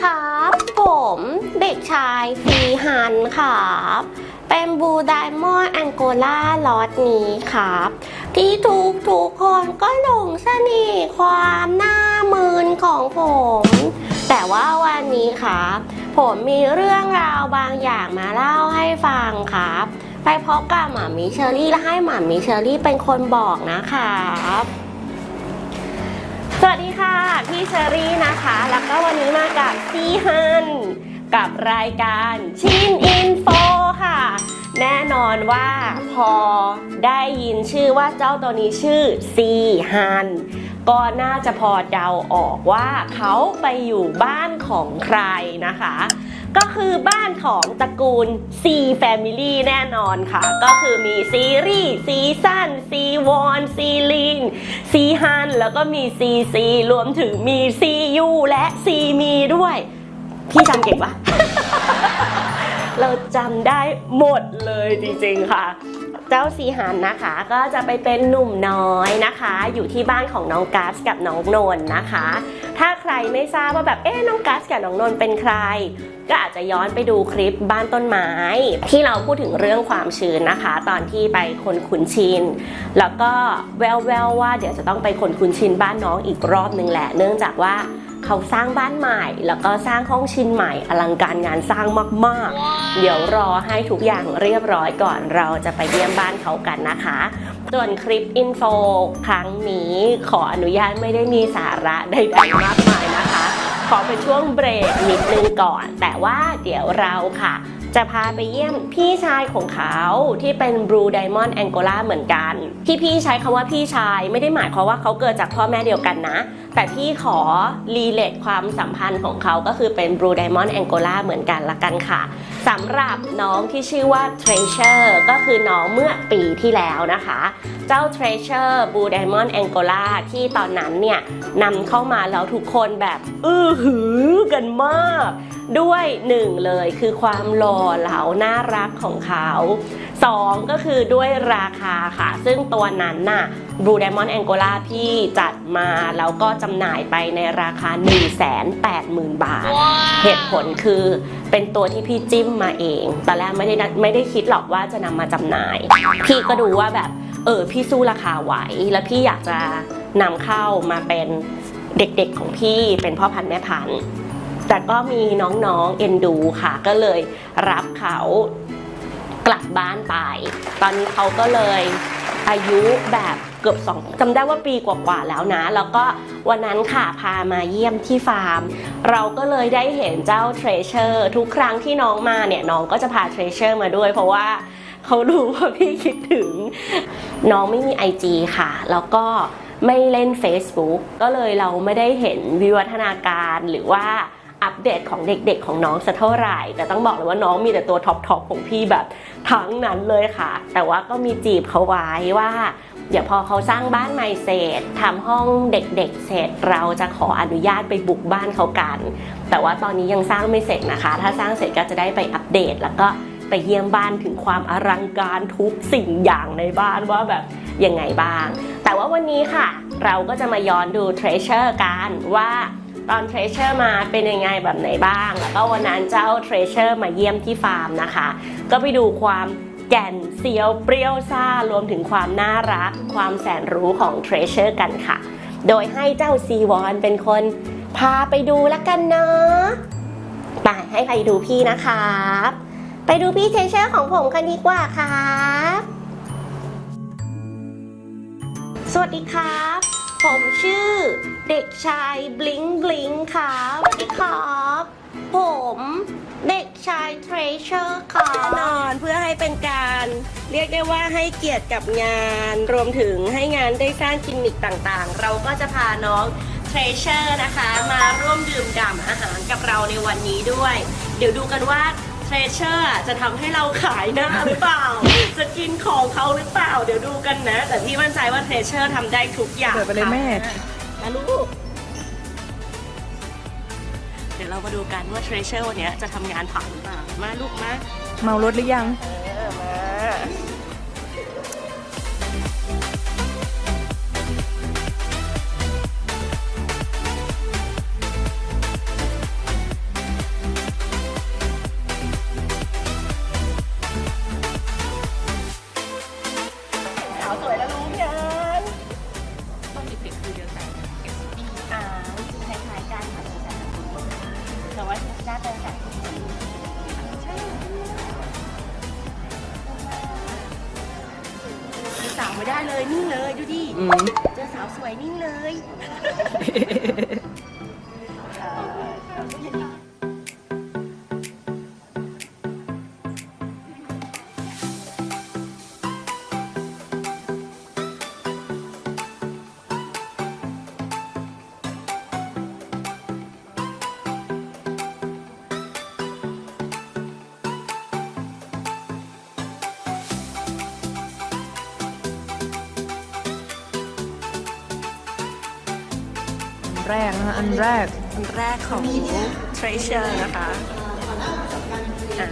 ครับ ผมเด็กชายฟีฮันครับ เป็นบูไดมอนแองโกลาลอตนี้ครับ ที่ทุกทุกคนก็หลงเสน่ห์ความหน้ามืนของผม แต่ว่าวันนี้ครับ ผมมีเรื่องราวบางอย่างมาเล่าให้ฟังครับ ไปพบกับหมามิเชอรี่และให้หมามิเชอรี่เป็นคนบอกนะครับ สวัสดีค่ะ พี่เชอรี่นะคะ แล้วก็วันนี้มากับซีฮันกับรายการชินอินโฟค่ะ แน่นอนว่าพอได้ยินชื่อว่าเจ้าตัวนี้ชื่อซีฮันก็น่าจะพอเดาออกว่าเขาไปอยู่บ้านของใครนะคะ ก็คือบ้านของตระกูล C Family แน่นอนค่ะ ก็คือมีซีรีส์ซีซั่นซีวอนซีลินซีฮันแล้วก็มีซีซีรวมถึงมีซียูและซีมีด้วย พี่จำเก่งปะเราจำได้หมดเลยจริงๆค่ะ เจ้าซีฮันนะคะ ก็จะไปเป็นหนุ่มน้อยนะคะ อยู่ที่บ้านของน้องกัสกับน้องนนนะคะ ถ้าใครไม่ทราบว่าแบบเอ๊ะน้องกัสกับน้องนนเป็นใคร ก็อาจจะย้อนไปดูคลิปบ้านต้นไม้ ที่เราพูดถึงเรื่องความชื้นนะคะ ตอนที่ไปคนขุนชิน แล้วก็แววๆว่าเดี๋ยวจะต้องไปคนคุ้นชินบ้านน้องอีกรอบนึงแหละ เนื่องจากว่า เขาสร้างบ้านใหม่ แล้วก็สร้างห้องชินใหม่อลังการงานสร้างมากๆ เดี๋ยวรอให้ทุกอย่างเรียบร้อยก่อนเราจะไปเยี่ยมบ้านเขากันนะคะ ส่วนคลิปอินโฟครั้งนี้ขออนุญาตไม่ได้มีสาระใดๆมากมายนะคะ ขอเป็นช่วงเบรกนิดนึงก่อน แต่ว่าเดี๋ยวเราค่ะจะพาไปเยี่ยมพี่ชายของเขาที่เป็น Blue Diamond Angola เหมือนกัน ที่พี่ใช้คำว่าพี่ชายไม่ได้หมายความว่าเขาเกิดจากพ่อแม่เดียวกันนะ แต่พี่ขอรีเลทความสัมพันธ์ของเขาก็คือเป็น Blue Diamond Angola เหมือนกันละกันค่ะสำหรับน้องที่ชื่อว่า Treasure ก็คือน้องเมื่อปีที่แล้วนะคะ เจ้า Treasure Blue Diamond Angola ที่ตอนนั้นเนี่ยนำเข้ามาแล้วทุกคนแบบอื้อหือกันมาก ด้วยหนึ่งเลยคือความหล่อเหลาน่ารักของเขา สองก็คือด้วยราคาค่ะ ซึ่งตัวนั้นน่ะ Blue Diamond Angola พี่จัดมาแล้วก็จำหน่ายไปในราคา 180,000 บาท เหตุผลคือเป็นตัวที่พี่จิ้มมาเองตอนแรกไม่ได้นัดไม่ได้คิดหรอกว่าจะนำมาจำหน่าย พี่ก็ดูว่าแบบเออพี่สู้ราคาไหว แล้วพี่อยากจะนำเข้ามาเป็นเด็กๆของพี่เป็นพ่อพันธุ์แม่พันธุ์แต่ก็มีน้องๆเอ็นดูค่ะ ก็เลยรับเขา กลับบ้านไป ตอนนี้เขาก็เลยอายุแบบเกือบสองจำได้ว่าปีกว่าๆแล้วนะ แล้วก็วันนั้นค่ะพามาเยี่ยมที่ฟาร์ม เราก็เลยได้เห็นเจ้าเทรเชอร์ทุกครั้งที่น้องมาเนี่ยน้องก็จะพาเทรเชอร์มาด้วย เพราะว่าเขารู้ว่าพี่คิดถึง น้องไม่มี IG ค่ะ แล้วก็ไม่เล่น Facebook ก็เลยเราไม่ได้เห็นวิวัฒนาการหรือว่า อัปเดตของเด็กๆของน้องสักเท่าไหร่ แต่ต้องบอกเลยว่าน้องมีแต่ตัวท็อปๆของพี่แบบทั้งนั้นเลยค่ะ แต่ว่าก็มีจีบเขาไว้ว่าเดี๋ยวพอเขาสร้างบ้านใหม่เสร็จทำห้องเด็กๆ เสร็จเราจะขออนุญาตไปบุกบ้านเขากัน แต่ว่าตอนนี้ยังสร้างไม่เสร็จนะคะ ถ้าสร้างเสร็จก็จะได้ไปอัปเดต แล้วก็ไปเยี่ยมบ้านถึงความอลังการทุกสิ่งอย่างในบ้านว่าแบบยังไงบ้าง แต่ว่าวันนี้ค่ะ เราก็จะมาย้อนดู Treasure กันว่า ตอน Treasure มาเป็นยังไงแบบไหนบ้าง แล้วก็วันนั้นเจ้า Treasure มาเยี่ยมที่ฟาร์มนะคะ ก็ไปดูความแก่นเซียวเปรี้ยวซ่ารวมถึงความน่ารัก ความแสนรู้ของ Treasure กันค่ะ โดยให้เจ้าซีวอนเป็นคน พาไปดูล้วกันเนาะไปให้ไปดูพี่นะครับไปดูพี่เทรเชอร์ของผมกันดีกว่าครับสวัสดีครับ ผมชื่อ เด็กชายบลิงบลิงครับสวัสดีครับ ผม เด็กชายเทรเชอร์ครับแน่นอนเพื่อให้เป็นการเรียกได้ว่าให้เกียรติกับงาน รวมถึงให้งานได้สร้างกิมมิคต่างๆ เราก็จะพาน้องเทรเชอร์นะคะ มาร่วมดื่มด่ำอาหารกับเราในวันนี้ด้วย เดี๋ยวดูกันว่าเทรเชอร์จะทำให้เราขายหน้าหรือเปล่า จะกินของเขาหรือเปล่า เดี๋ยวดูกันนะ แต่พี่มั่นใจว่าเทรเชอร์ทำได้ทุกอย่างเปิดไปเลยแม่ ค่ะลูก เดี๋ยวเรามาดูกันว่าเทรเชอร์วันนี้จะทำงานผ่านหรือเปล่ามาลูกมา เมารถหรือยัง เออมา แรกนะคะอันแรก อันแรกของ Treasure นะคะอะ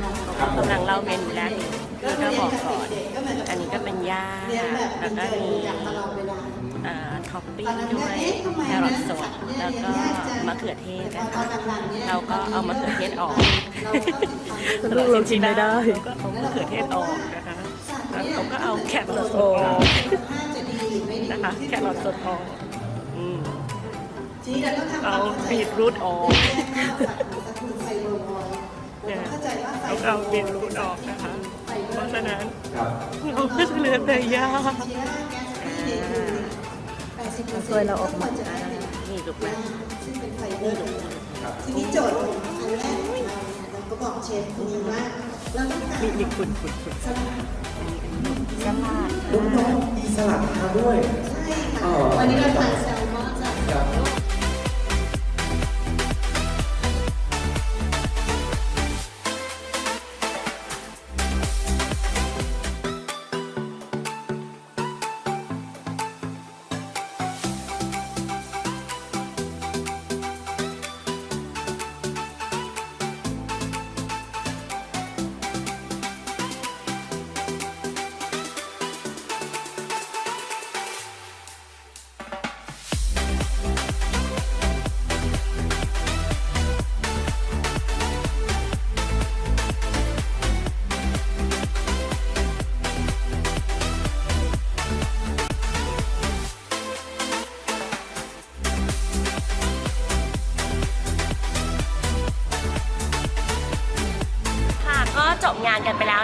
กำลังเล่าเมนูแรกอยู่นี่ก็บอกก่อน อันนี้ก็เป็นย่าแล้วก็มีอ่าท็อปปิ้งด้วยแครอทสดแล้วก็มะเขือเทศนะคะเราก็เอามะเขือเทศออกลูกเรากินไม่ได้เราก็เอามะเขือเทศออกนะคะแล้วเขาก็เอาแครอทสโอ้ดออกนะคะแครอทสดออกอืม เอาบีทรูทออกเนี่ยเราเอาบีทรูทออกนะคะ เพราะฉะนั้นเราก็จะเหลือแต่ยาช่วยเราออกมานี่ดูไหมทีนี้โจทย์ของครั้งแรกของเราเนี่ยเราก็บอกเชฟคนนี้ว่าเราต้องการนี่นี่คุณคุณคุณสลัดสลัดลูกน้องมีสลัดทานด้วย ใช่ค่ะวันนี้เราทานแซลม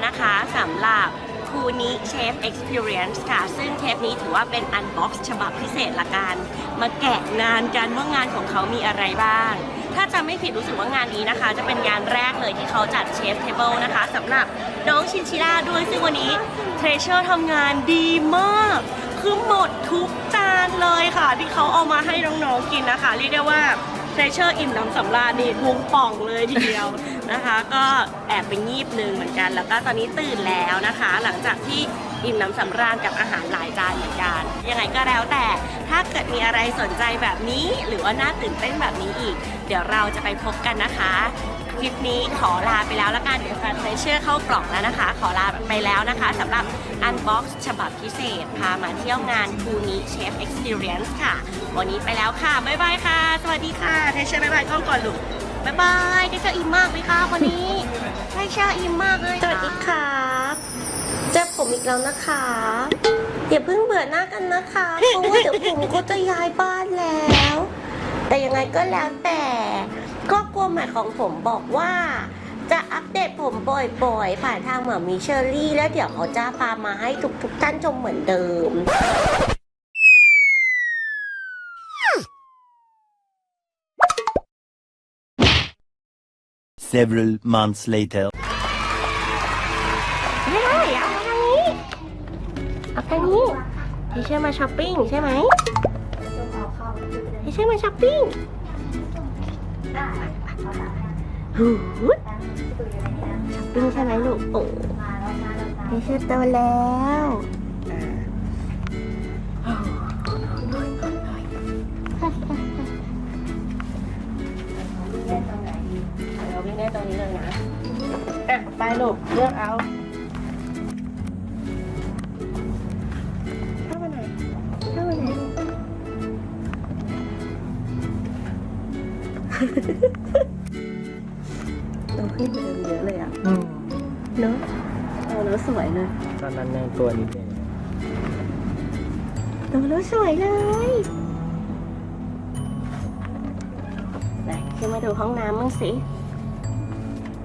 นกันไปแล้วนะคะสำหรับคูนิเชฟ Experience ค่ะ ซึ่งเทปนี้ถือว่าเป็นอันบ็อกซ์ฉบับพิเศษละกัน มาแกะงานกันว่างานของเขามีอะไรบ้าง ถ้าจำไม่ผิดรู้สึกว่างานนี้นะคะ จะเป็นงานแรกเลยที่เขาจัดเชฟเทเบิลนะคะสำหรับน้องชินชิล่าด้วยซึ่งวันนี้เทรเชอร์ทำงานดีมาก คือหมดทุกจานเลยค่ะ ที่เขาเอามาให้น้องๆกินนะคะ เรียกได้ว่า เทรเชอร์อิ่มน้ำสำราญนี่พุงป่องเลยทีเดียวนะคะ ก็แอบไปงีบหนึ่งเหมือนกัน แล้วก็ตอนนี้ตื่นแล้วนะคะ หลังจากที่อิ่มน้ำสำราญกับอาหารหลายจานเหมือนกันยังไงก็แล้วแต่ถ้าเกิดมีอะไรสนใจแบบนี้ หรือว่าน่าตื่นเต้นแบบนี้อีก เดี๋ยวเราจะไปพบกันนะคะ คลิปนี้ขอลาไปแล้วละกันเดี๋ยวแฟนเทรเชอร์เข้ากล่องแล้วนะคะ ขอลาไปแล้วนะคะสำหรับ Unbox ฉบับพิเศษ พามาเที่ยวงานคูนิเชฟ Experience ค่ะ วันนี้ไปแล้วค่ะ บ๊ายบายค่ะ สวัสดีค่ะเทเชอร์บ๊ายบายกล้องก่อนลูกบ๊ายบายเทเชอร์อิ่มมากไหมคะวันนี้เทเชอร์อิ่มมากเลยสวัสดีครับเจอผมอีกแล้วนะคะอย่าเพิ่งเบื่อหน้ากันนะคะเพราะว่าเดี๋ยวผมก็จะย้ายบ้านแล้ว แต่ยังไงก็แล้วแต่ ครอบครัวใหม่ของผมบอกว่า จะอัปเดตผมบ่อยๆ ผ่านทางหมามีเชอรี่ แล้วเดี๋ยวเขาจะพามาให้ทุกๆท่านชมเหมือนเดิม Several months later. ไม่ได้เอามาทางนี้เอาทางนี้พี่เชื่อมาช้อปปิ้งใช่ไหมพี่เชื่อมาช้อปปิ้ง หูช้อปปิ้งใช่ไหมลูก โอ้พี่เชื่อโตแล้วเราวิ่งได้ตรงนี้เลยนะ อะ ไปลูก เลือกเอา โตขึ้นกว่าเดิมเยอะเลยอะ อืมเนอะโตแล้วสวยเลยตอนนั้นยังตัวนิดเดียวโตแล้วสวยเลยไหนขึ้นมาดูห้องน้ำมั้างสิ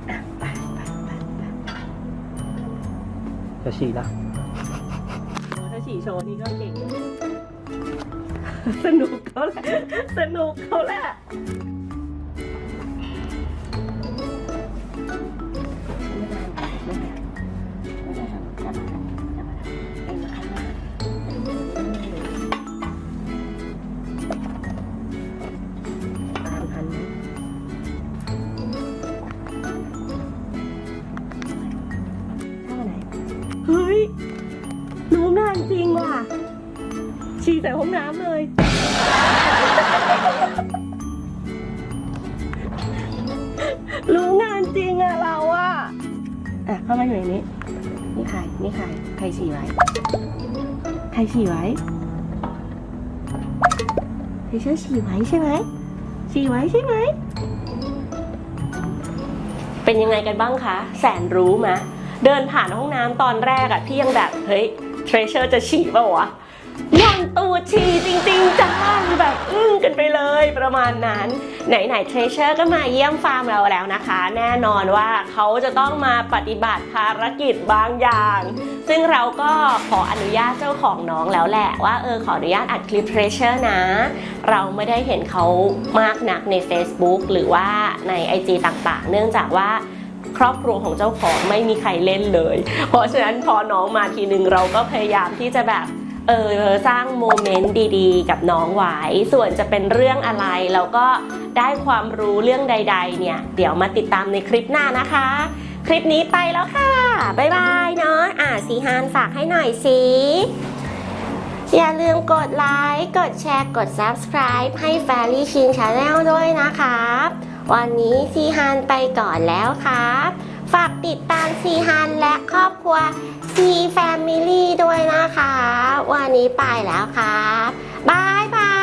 อะไปไปไปไปจะฉี่ละถ้าฉี่ขี่โชว์นี่ก็เก่ง สนุกเขาแหละ สนุกเขาแหละ ใส่ห้องน้ำเลย รู้งานจริงอะเราอะอะเข้ามาอยู่ในนี้ นี่ใคร นี่ใคร ใครฉี่ไว้ ใครฉี่ไว้ใครเชื่อฉี่ไว้ใช่ไหมฉี่ไว้ใช่ไหม เป็นยังไงกันบ้างคะ แสนรู้มะ เดินผ่านห้องน้ำตอนแรกอะพี่ยังแบบ เฮ้ย เทรเชอร์จะฉี่เปล่าวะ ยังตูดฉี่จริงๆจ้าแบบอึ้งกันไปเลยประมาณนั้น ไหนๆเทรเชอร์ก็มาเยี่ยมฟาร์มเราแล้วนะคะ แน่นอนว่าเขาจะต้องมาปฏิบัติภารกิจบางอย่าง ซึ่งเราก็ขออนุญาตเจ้าของน้องแล้วแหละว่าเออขออนุญาตอัดคลิปเทรเชอร์นะ เราไม่ได้เห็นเขามากนักใน Facebook หรือว่าใน IG ต่างๆ เนื่องจากว่าครอบครัวของเจ้าของไม่มีใครเล่นเลย เพราะฉะนั้นพอน้องมาทีนึงเราก็พยายามที่จะแบบ เออสร้างโมเมนต์ดีๆ กับน้องไว้ส่วนจะเป็นเรื่องอะไรเราก็ได้ความรู้เรื่องใด ๆ เนี่ย เดี๋ยวมาติดตามในคลิปหน้านะคะ คลิปนี้ไปแล้วค่ะ บ๊ายบายเนาะอ่าสีฮานฝากให้หน่อยสิอย่าลืมกดไลค์ กดแชร์ กด subscribe ให้ Fairy Chin Channel ด้วยนะครับ วันนี้ซีฮานไปก่อนแล้วครับ ฝากติดตามซีฮันและครอบครัวซีแฟมิลี่ด้วยนะคะ วันนี้ไปแล้วครับบายบาย